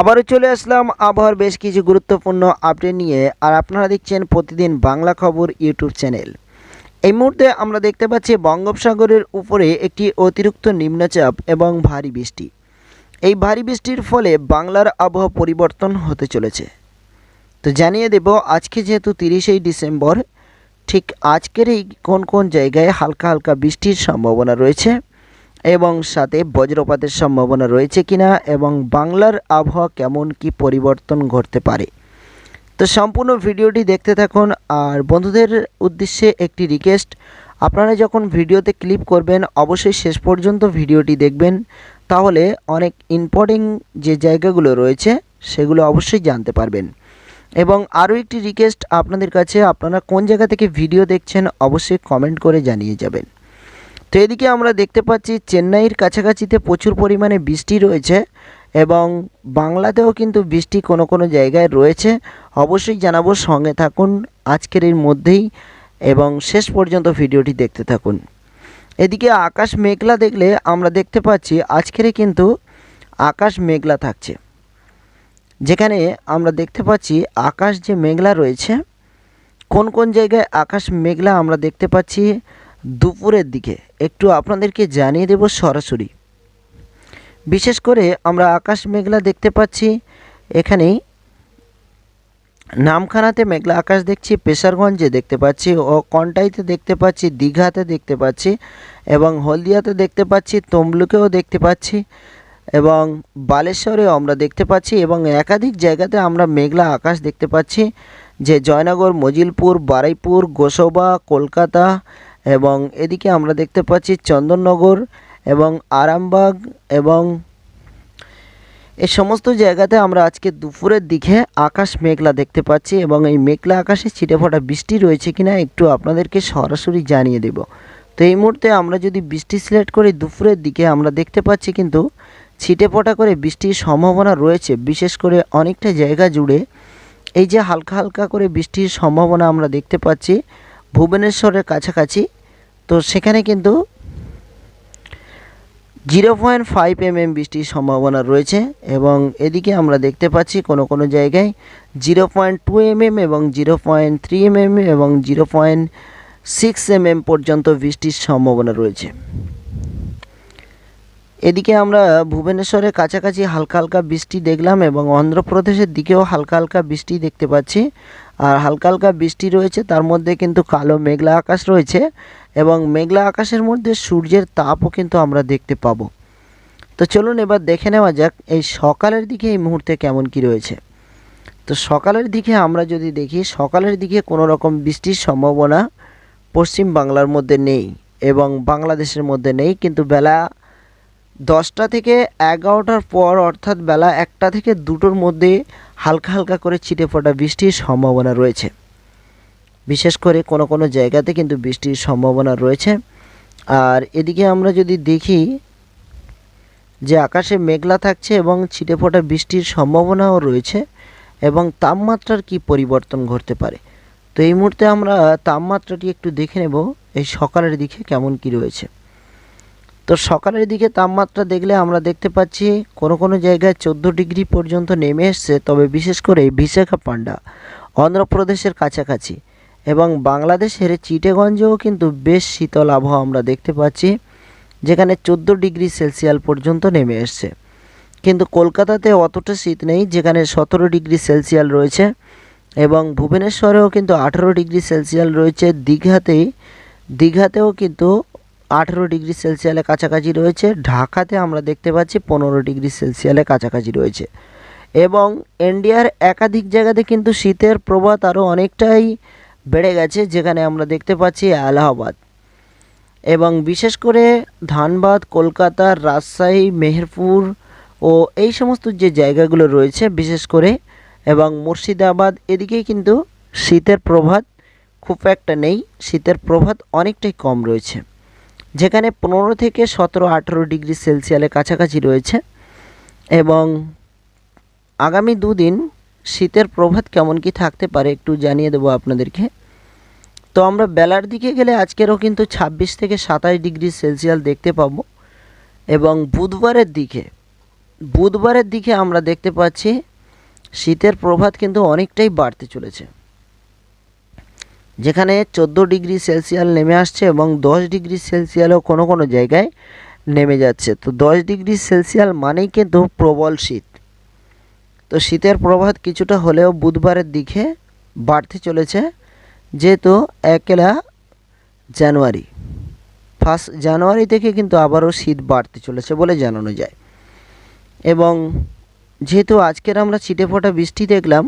আবারও চলে আসলাম আবহাওয়ার বেশ কিছু গুরুত্বপূর্ণ আপডেট নিয়ে, আর আপনারা দেখছেন প্রতিদিন বাংলা খবর ইউটিউব চ্যানেল। এই মুহূর্তে আমরা দেখতে পাচ্ছি বঙ্গোপসাগরের উপরে একটি অতিরিক্ত নিম্নচাপ এবং ভারী বৃষ্টি। এই ভারী বৃষ্টির ফলে বাংলার আবহাওয়া পরিবর্তন হতে চলেছে। তো জানিয়ে দেব, আজকে যেহেতু তিরিশেই ডিসেম্বর, ঠিক আজকের এই কোন কোন জায়গায় হালকা হালকা বৃষ্টির সম্ভাবনা রয়েছে? এবং সাথে বজ্রপাতের সম্ভাবনা রয়েছে কিনা এবং বাংলার আবহাওয়া কেমন, কি পরিবর্তন ঘটতে পারে। তো সম্পূর্ণ ভিডিওটি দেখতে থাকুন। আর বন্ধুদের উদ্দেশ্যে একটি রিকোয়েস্ট আপনারা যখন ভিডিওতে ক্লিপ করবেন, অবশ্যই শেষ পর্যন্ত ভিডিওটি দেখবেন। তাহলে অনেক ইম্পর্টেন্ট যে জায়গাগুলো রয়েছে, সেগুলো অবশ্যই জানতে পারবেন। এবং আরও একটি রিকোয়েস্ট আপনাদের কাছে, আপনারা কোন জায়গা থেকে ভিডিও দেখছেন, অবশ্যই কমেন্ট করে জানিয়ে যাবেন। তো এদিকে আমরা দেখতে পাচ্ছি চেন্নাইয়ের কাছাকাছিতে প্রচুর পরিমাণে বৃষ্টি রয়েছে এবং বাংলাতেও কিন্তু বৃষ্টি কোনো কোনো জায়গায় রয়েছে। অবশ্যই জানাব সঙ্গে থাকুন আজকের এর মধ্যেই এবং শেষ পর্যন্ত ভিডিওটি দেখতে থাকুন। এদিকে আকাশ মেঘলা দেখলে আমরা দেখতে পাচ্ছি আজকের কিন্তু আকাশ মেঘলা থাকছে। যেখানে আমরা দেখতে পাচ্ছি আকাশ যে মেঘলা রয়েছে, কোন কোন জায়গায় আকাশ মেঘলা আমরা দেখতে পাচ্ছি? দুপুরের দিকে একটু আপনাদেরকে জানিয়ে দেব সরাসরি। বিশেষ করে আমরা আকাশ মেঘলা দেখতে পাচ্ছি, এখানেই নামখানাতে মেঘলা আকাশ দেখছি, পেশারগঞ্জে দেখতে পাচ্ছি, ও কন্টাইতে দেখতে পাচ্ছি, দীঘাতে দেখতে পাচ্ছি এবং হলদিয়াতে দেখতে পাচ্ছি, তমলুকেও দেখতে পাচ্ছি এবং বালেশ্বরেও আমরা দেখতে পাচ্ছি এবং একাধিক জায়গাতে আমরা মেঘলা আকাশ দেখতে পাচ্ছি, যে জয়নগর, মজিলপুর, বারুইপুর, গোসবা, কলকাতা এবং এদিকে আমরা দেখতে পাচ্ছি চন্দননগর এবং আরামবাগ এবং এই সমস্ত জায়গাতে আমরা আজকে দুপুরের দিকে আকাশ মেঘলা দেখতে পাচ্ছি এবং এই মেঘলা আকাশে ছিটেফোঁটা বৃষ্টি রয়েছে কিনা একটু আপনাদেরকে সরাসরি জানিয়ে দেব। তো এই মুহূর্তে আমরা যদি বৃষ্টি সিলেক্ট করি দুপুরের দিকে আমরা দেখতে পাচ্ছি কিন্তু ছিটেফোঁটা করে বৃষ্টির সম্ভাবনা রয়েছে, বিশেষ করে অনেকটা জায়গা জুড়ে। এই যে হালকা হালকা করে বৃষ্টির সম্ভাবনা আমরা দেখতে পাচ্ছি ভুবনেশ্বরের কাছাকাছি। তো সেখানে কিন্তু zero point five M M বৃষ্টির সম্ভাবনা রয়েছে এবং এদিকে আমরা দেখতে পাচ্ছি কোনো কোনো জায়গায় zero point two M M এবং zero point three M M এবং zero point six M M পর্যন্ত বৃষ্টির সম্ভাবনা রয়েছে। এদিকে আমরা ভুবনেশ্বরের কাছাকাছি হালকা হালকা বৃষ্টি দেখলাম এবং অন্ধ্রপ্রদেশের দিকেও হালকা হালকা বৃষ্টি দেখতে পাচ্ছি। আর হালকা হালকা বৃষ্টি রয়েছে, তার মধ্যে কিন্তু কালো মেঘলা আকাশ রয়েছে এবং মেঘলা আকাশের মধ্যে সূর্যের তাপও কিন্তু আমরা দেখতে পাবো। তো চলুন এবার দেখে নেওয়া যাক এই সকালের দিকে এই মুহূর্তে কেমন কি রয়েছে। তো সকালের দিকে আমরা যদি দেখি, সকালের দিকে কোনো রকম বৃষ্টির সম্ভাবনা পশ্চিম বাংলার মধ্যে নেই এবং বাংলাদেশের মধ্যে নেই, কিন্তু বেলা দশটা থেকে এগারোটার পর অর্থাৎ বেলা একটা থেকে দুটোর মধ্যে হালকা হালকা করে ছিটে ফোটা বৃষ্টির সম্ভাবনা রয়েছে। বিশেষ করে কোনো কোনো জায়গাতে কিন্তু বৃষ্টির সম্ভাবনা রয়েছে। আর এদিকে আমরা যদি দেখি যে আকাশে মেঘলা থাকছে এবং ছিটে ফোটা বৃষ্টির সম্ভাবনাও রয়েছে এবং তাপমাত্রার কি পরিবর্তন ঘটতে পারে। তো এই মুহূর্তে আমরা তাপমাত্রাটি একটু দেখে নেব, এই সকালের দিকে কেমন কি রয়েছে। তো সকালের দিকে তাপমাত্রা দেখলে আমরা দেখতে পাচ্ছি কোনো কোনো জায়গায় চোদ্দ ডিগ্রি পর্যন্ত নেমে এসছে, তবে বিশেষ করে বিশাখাপান্ডা অন্ধ্রপ্রদেশের কাছাকাছি এবং বাংলাদেশের চিটেগঞ্জেও কিন্তু বেশ শীতল আবহাওয়া আমরা দেখতে পাচ্ছি, যেখানে চোদ্দ ডিগ্রি সেলসিয়াল পর্যন্ত নেমে এসছে। কিন্তু কলকাতাতে অতটা শীত নেই, যেখানে সতেরো ডিগ্রি সেলসিয়াল রয়েছে এবং ভুবনেশ্বরেও কিন্তু আঠেরো ডিগ্রি সেলসিয়াল রয়েছে। দীঘাতেই, দীঘাতেও কিন্তু আঠেরো ডিগ্রি সেলসিয়ালের কাছাকাছি রয়েছে। ঢাকাতে আমরা দেখতে পাচ্ছি পনেরো ডিগ্রি সেলসিয়ালের কাছাকাছি রয়েছে। এবং ইন্ডিয়ার একাধিক জায়গাতে কিন্তু শীতের প্রভাব আরও অনেকটাই বেড়ে গেছে, যেখানে আমরা দেখতে পাচ্ছি এলাহাবাদ। এবং বিশেষ করে ধানবাদ, কলকাতা, রাজশাহী, মেহেরপুর ও এই সমস্ত যে জায়গাগুলো রয়েছে, বিশেষ করে এবং মুর্শিদাবাদ, এদিকে কিন্তু শীতের প্রভাব খুব একটা নেই। শীতের প্রভাব অনেকটাই কম রয়েছে। যেখানে পনেরো থেকে সতেরো আঠেরো ডিগ্রি সেলসিয়ালের কাছাকাছি রয়েছে এবং আগামী দুদিন শীতের প্রভাত কেমন কি থাকতে পারে একটু জানিয়ে দেবো আপনাদেরকে। তো আমরা বেলার দিকে গেলে আজকেরও কিন্তু ছাব্বিশ থেকে সাতাশ ডিগ্রি সেলসিয়াল দেখতে পাবো এবং বুধবারের দিকে বুধবারের দিকে আমরা দেখতে পাচ্ছি শীতের প্রভাত কিন্তু অনেকটাই বাড়তে চলেছে। যেখানে চোদ্দ ডিগ্রি সেলসিয়াল নেমে আসছে এবং দশ ডিগ্রি সেলসিয়ালও কোনো কোনো জায়গায় নেমে যাচ্ছে। তো দশ ডিগ্রি সেলসিয়াল মানেই কিন্তু প্রবল শীত। তো শীতের প্রভাত কিছুটা হলেও বুধবারের দিকে বাড়তে চলেছে, যেহেতু একেলা জানুয়ারি। ফার্স্ট জানুয়ারি থেকে কিন্তু আবারও শীত বাড়তে চলেছে বলে জানানো যায়। এবং যেহেতু আজকের আমরা ছিটে ফোটা বৃষ্টি দেখলাম,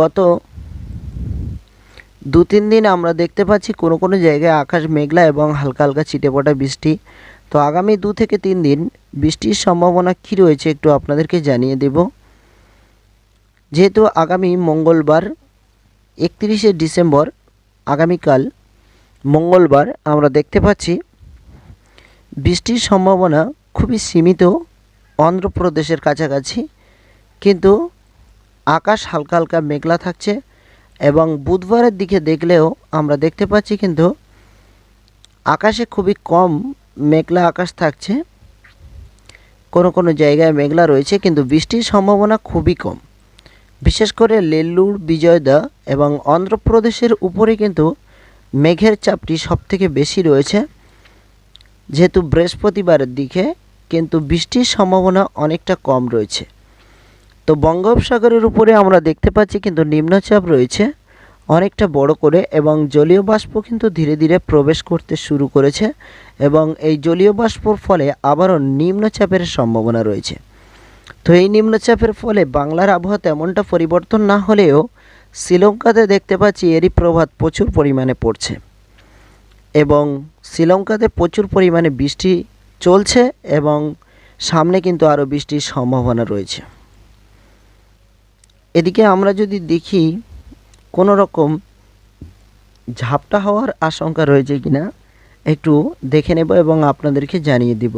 গত দু তিন দিন আমরা দেখতে পাচ্ছি কোনো কোনো জায়গায় আকাশ মেঘলা এবং হালকা হালকা ছিটে ফোটা বৃষ্টি। তো আগামী দু থেকে তিন দিন বৃষ্টির সম্ভাবনা কী রয়েছে একটু আপনাদেরকে জানিয়ে দেব। যেহেতু আগামী মঙ্গলবার একত্রিশে ডিসেম্বর, আগামীকাল মঙ্গলবার আমরা দেখতে পাচ্ছি বৃষ্টির সম্ভাবনা খুবই সীমিত অন্ধ্রপ্রদেশের কাছাকাছি। কিন্তু আকাশ হালকা হালকা মেঘলা থাকছে। এবং বুধবারের দিকে দেখলেও আমরা দেখতে পাচ্ছি কিন্তু আকাশে খুবই কম মেঘলা আকাশ থাকছে। কোনো কোনো জায়গায় মেঘলা রয়েছে কিন্তু বৃষ্টির সম্ভাবনা খুবই কম। বিশেষ করে লেল্লুর, বিজয়দা এবং অন্ধ্রপ্রদেশের উপরে কিন্তু মেঘের চাপটি সবথেকে বেশি রয়েছে। যেহেতু বৃহস্পতিবারের দিকে কিন্তু বৃষ্টির সম্ভাবনা অনেকটা কম রয়েছে। তো বঙ্গোপসাগরের উপরে আমরা দেখতে পাচ্ছি কিন্তু নিম্নচাপ রয়েছে, অনেকটা বড় করে এবং জলীয় বাষ্প কিন্তু ধীরে ধীরে প্রবেশ করতে শুরু করেছে এবং এই জলীয় বাষ্পর ফলে আবারও নিম্নচাপের সম্ভাবনা রয়েছে। তো এই নিম্নচাপের ফলে বাংলার আবহাওয়া তেমনটা পরিবর্তন না হলেও শ্রীলঙ্কাতে দেখতে পাচ্ছি এরই প্রভাব প্রচুর পরিমাণে পড়ছে এবং শ্রীলঙ্কাতে প্রচুর পরিমাণে বৃষ্টি চলছে এবং সামনে কিন্তু আরও বৃষ্টির সম্ভাবনা রয়েছে। এদিকে আমরা যদি দেখি কোনো রকম ঝাপটা হওয়ার আশঙ্কা রয়েছে কিনা, একটু দেখে নেব এবং আপনাদেরকে জানিয়ে দিব।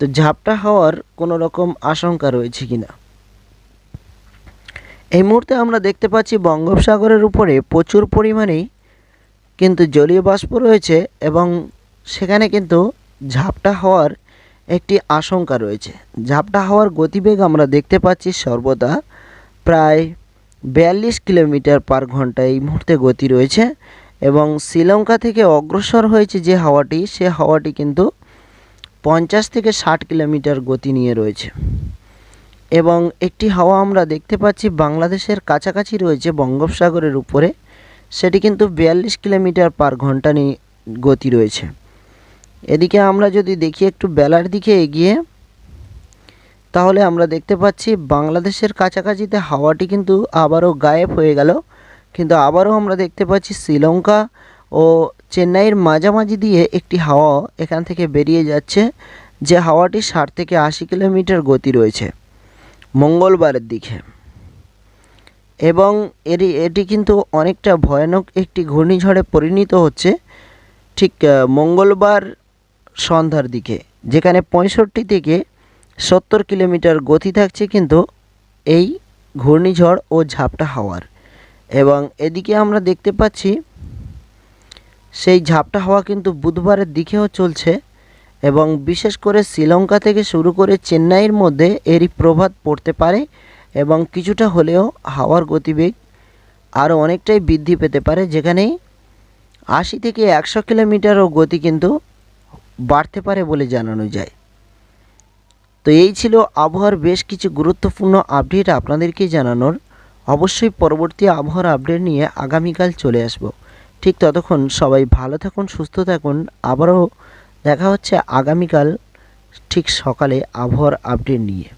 তো ঝাপটা হওয়ার কোনো রকম আশঙ্কা রয়েছে কিনা? এই মুহূর্তে আমরা দেখতে পাচ্ছি বঙ্গোপসাগরের উপরে প্রচুর পরিমাণেই কিন্তু জলীয় বাষ্প রয়েছে এবং সেখানে কিন্তু ঝাপটা হওয়ার একটি আশঙ্কা রয়েছে। ঝাপটা হওয়ার গতিবেগ আমরা দেখতে পাচ্ছি সর্বদা প্রায় বিয়াল্লিশ কিলোমিটার পার ঘণ্টা এই মুহূর্তে গতি রয়েছে এবং শ্রীলঙ্কা থেকে অগ্রসর হয়েছে যে হাওয়াটি, সে হাওয়াটি কিন্তু পঞ্চাশ থেকে ষাট কিলোমিটার গতি নিয়ে রয়েছে। এবং একটি হাওয়া আমরা দেখতে পাচ্ছি বাংলাদেশের কাছাকাছি রয়েছে বঙ্গোপসাগরের উপরে। সেটি কিন্তু বিয়াল্লিশ কিলোমিটার পার ঘণ্টা নিয়ে গতি রয়েছে। এদিকে আমরা যদি দেখি একটু বেলার দিকে এগিয়ে তাহলে আমরা দেখতে পাচ্ছি বাংলাদেশের কাছাকাছিতে হাওয়াটি কিন্তু আবারও গায়েব হয়ে গেল। কিন্তু আবারও আমরা দেখতে পাচ্ছি শ্রীলঙ্কা ও চেন্নাইয়ের মাঝামাঝি দিয়ে একটি হাওয়া এখান থেকে বেরিয়ে যাচ্ছে, যে হাওয়াটি ষাট থেকে আশি কিলোমিটার গতি রয়েছে মঙ্গলবারের দিকে। এবং এটি এটি কিন্তু অনেকটা ভয়ানক একটি ঘূর্ণিঝড়ে পরিণত হচ্ছে ঠিক মঙ্গলবার সন্ধ্যার দিকে, যেখানে পঁয়ষট্টি থেকে সত্তর কিলোমিটার গতি থাকছে কিন্তু এই ঘূর্ণিঝড় ও ঝাপটা হাওয়ার। এবং এদিকে আমরা দেখতে পাচ্ছি সেই ঝাপটা হাওয়া কিন্তু বুধবারের দিকেও চলছে এবং বিশেষ করে শ্রীলঙ্কা থেকে শুরু করে চেন্নাইয়ের মধ্যে এরই প্রভাব পড়তে পারে এবং কিছুটা হলেও হাওয়ার গতিবেগ আরও অনেকটাই বৃদ্ধি পেতে পারে, যেখানে আশি থেকে একশো কিলোমিটারও গতি কিন্তু বাড়তে পারে বলে জানানো যায়। তো এই ছিল আবহাওয়ার বেশ কিছু গুরুত্বপূর্ণ আপডেট আপনাদেরকে জানানোর। অবশ্যই পরবর্তী আবহাওয়ার আপডেট নিয়ে আগামীকাল চলে আসব। ঠিক ততক্ষণ সবাই ভালো থাকুন, সুস্থ থাকুন। আবারও দেখা হচ্ছে আগামীকাল ঠিক সকালে আবহাওয়ার আপডেট নিয়ে।